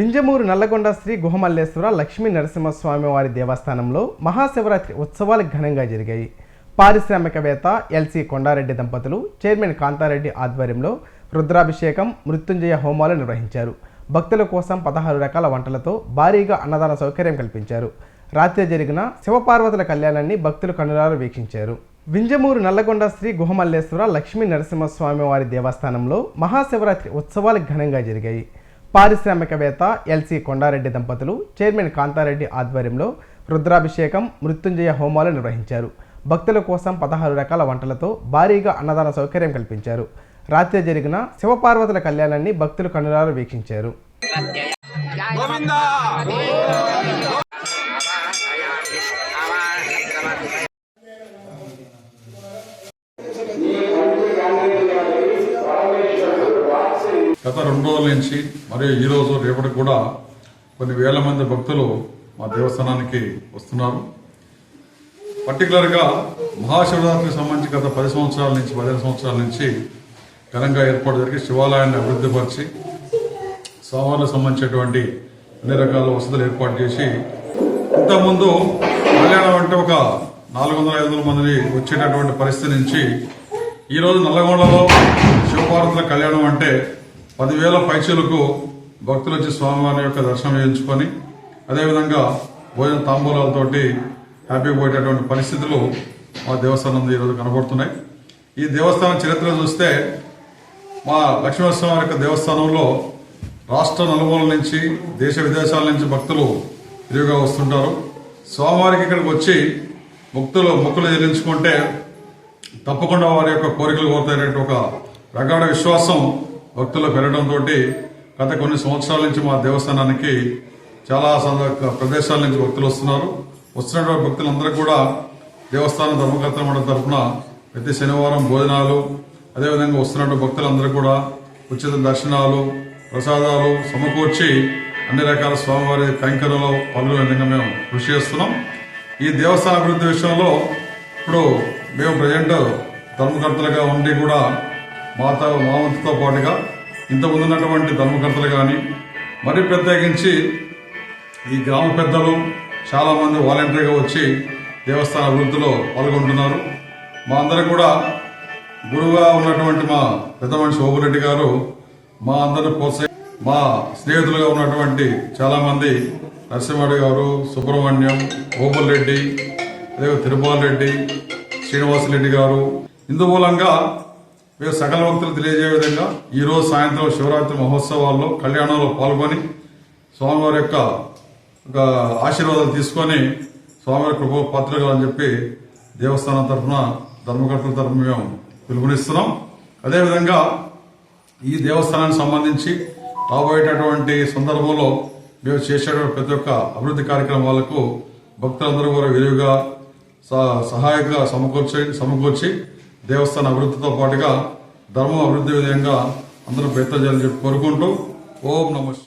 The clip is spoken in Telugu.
వింజమూరు నల్లగొండ శ్రీ గుహమల్లేశ్వర లక్ష్మీ నరసింహస్వామి వారి దేవస్థానంలో మహాశివరాత్రి ఉత్సవాలు ఘనంగా జరిగాయి. పారిశ్రామికవేత్త ఎల్సి కొండారెడ్డి దంపతులు చైర్మన్ కాంతారెడ్డి ఆధ్వర్యంలో రుద్రాభిషేకం మృత్యుంజయ హోమాలు నిర్వహించారు. భక్తుల కోసం పదహారు రకాల వంటలతో భారీగా అన్నదాన సౌకర్యం కల్పించారు. రాత్రి జరిగిన శివపార్వతుల కళ్యాణాన్ని భక్తులు కనులారు వీక్షించారు. వింజమూరు నల్లగొండ శ్రీ గుహమల్లేశ్వర లక్ష్మీ నరసింహస్వామి వారి దేవస్థానంలో మహాశివరాత్రి ఉత్సవాలు ఘనంగా జరిగాయి. పారిశ్రామికవేత్త ఎల్సి కొండారెడ్డి దంపతులు చైర్మన్ కాంతారెడ్డి ఆధ్వర్యంలో రుద్రాభిషేకం మృత్యుంజయ హోమాలు నిర్వహించారు. భక్తుల కోసం పదహారు రకాల వంటలతో భారీగా అన్నదాన సౌకర్యం కల్పించారు. రాత్రి జరిగిన శివపార్వతుల కళ్యాణాన్ని భక్తులు కనులారు వీక్షించారు. గత రెండు రోజుల నుంచి మరియు ఈ రోజు రేపటికి కూడా కొన్ని వేల మంది భక్తులు మా దేవస్థానానికి వస్తున్నారు. పర్టికులర్గా మహాశివరాత్రికి సంబంధించి గత పది సంవత్సరాల నుంచి పదిహేను సంవత్సరాల నుంచి ఘనంగా ఏర్పాటు జరిగి శివాలయాన్ని అభివృద్ధిపరిచి స్వామివారికి సంబంధించినటువంటి అన్ని రకాల వసతులు ఏర్పాటు చేసి ఇంతకుముందు కళ్యాణం అంటే ఒక నాలుగు వందల ఐదు వందల మంది వచ్చేటటువంటి పరిస్థితి నుంచి ఈరోజు నల్లగొండలో శివపార్వతుల కళ్యాణం అంటే పదివేల పైచీలకు భక్తులు వచ్చి స్వామివారి యొక్క దర్శనం చేయించుకొని అదేవిధంగా భోజన తాంబూలాలతోటి హ్యాపీగా పోయేటటువంటి పరిస్థితులు మా దేవస్థానం ఈరోజు కనబడుతున్నాయి. ఈ దేవస్థానం చరిత్ర చూస్తే మా లక్ష్మీనరసింహ యొక్క దేవస్థానంలో రాష్ట్ర నలుమూల నుంచి దేశ విదేశాల నుంచి భక్తులు విరివిగా వస్తుంటారు. స్వామివారికి ఇక్కడికి వచ్చి భక్తులు మొక్కులు చెల్లించుకుంటే తప్పకుండా వారి యొక్క కోరికలు కోరుతాయనే ఒక ప్రగాఢ విశ్వాసం భక్తులు పెరగడంతో గత కొన్ని సంవత్సరాల నుంచి మా దేవస్థానానికి చాలా ప్రదేశాల నుంచి భక్తులు వస్తున్నారు. వస్తున్నటువంటి భక్తులందరూ కూడా దేవస్థానం ధర్మకర్తల మండలి తరఫున ప్రతి శనివారం భోజనాలు అదేవిధంగా వస్తున్నటువంటి భక్తులందరూ కూడా ఉచిత దర్శనాలు ప్రసాదాలు సమకూర్చి అన్ని రకాల స్వామివారి కైంకర్యంలో పనులు విధంగా మేము కృషి చేస్తున్నాం. ఈ దేవస్థాన అభివృద్ధి విషయంలో ఇప్పుడు మేము ప్రజెంట్ ధర్మకర్తలుగా ఉండి కూడా మాతా మావంతుతో పాటుగా ఇంత ఉన్నటువంటి ధర్మకర్తలు కానీ మరి ప్రత్యేకించి ఈ గ్రామ పెద్దలు చాలామంది వాలంటీర్గా వాలంటరీగా వచ్చి దేవస్థాన అభివృద్ధిలో పాల్గొంటున్నారు. మా అందరం కూడా గురువుగా ఉన్నటువంటి మా పెద్ద మనిషి ఓబురెడ్డి గారు మా అందరిని ప్రోత్సహి మా స్నేహితులుగా ఉన్నటువంటి చాలామంది నరసింహారెడ్డి గారు సుబ్రహ్మణ్యం ఓబుల్ రెడ్డి అదే తిరుపాల్ రెడ్డి శ్రీనివాసరెడ్డి గారు. ఇందుమూలంగా మేము సకల భక్తులు తెలియజేయ విధంగా ఈరోజు సాయంత్రం శివరాత్రి మహోత్సవాల్లో కళ్యాణంలో పాల్గొని స్వామివారి యొక్క ఒక ఆశీర్వాదాలు తీసుకొని స్వామివారి కృప పాత్రగా అని చెప్పి దేవస్థానం తరఫున ధర్మకర్తల తరఫున మేము పిలుపునిస్తున్నాం. అదేవిధంగా ఈ దేవస్థానానికి సంబంధించి రాబోయేటటువంటి సందర్భంలో మేము చేసేటువంటి ప్రతి ఒక్క అభివృద్ధి కార్యక్రమాలకు భక్తులందరూ కూడా విరివిగా స- సహాయక సమకూర్చి సమకూర్చి దేవస్థాన అభివృద్ధితో పాటుగా ధర్మం అభివృద్ధి విధంగా అందరూ ప్రయత్నం చేయాలని చెప్పి కోరుకుంటూ ఓం నమ